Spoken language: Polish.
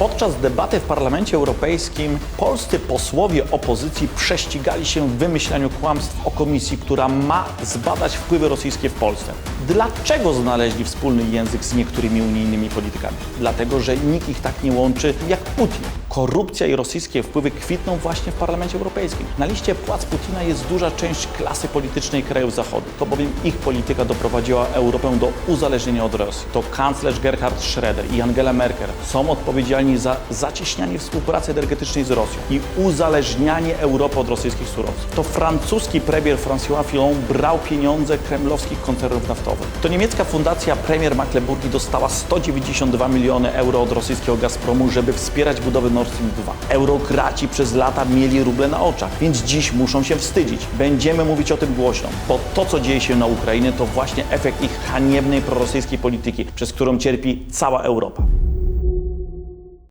Podczas debaty w Parlamencie Europejskim polscy posłowie opozycji prześcigali się w wymyślaniu kłamstw o komisji, która ma zbadać wpływy rosyjskie w Polsce. Dlaczego znaleźli wspólny język z niektórymi unijnymi politykami? Dlatego, że nikt ich tak nie łączy jak Putin. Korupcja i rosyjskie wpływy kwitną właśnie w Parlamencie Europejskim. Na liście płac Putina jest duża część klasy politycznej krajów Zachodu. To bowiem ich polityka doprowadziła Europę do uzależnienia od Rosji. To kanclerz Gerhard Schröder i Angela Merkel są odpowiedzialni za zacieśnianie współpracy energetycznej z Rosją i uzależnianie Europy od rosyjskich surowców. To francuski premier François Fillon brał pieniądze kremlowskich koncernów naftowych. To niemiecka fundacja Premier Mecklenburgi dostała 192 miliony euro od rosyjskiego Gazpromu, żeby wspierać budowę Nord Stream 2. Eurokraci przez lata mieli ruble na oczach, więc dziś muszą się wstydzić. Będziemy mówić o tym głośno, bo to, co dzieje się na Ukrainie, to właśnie efekt ich haniebnej prorosyjskiej polityki, przez którą cierpi cała Europa.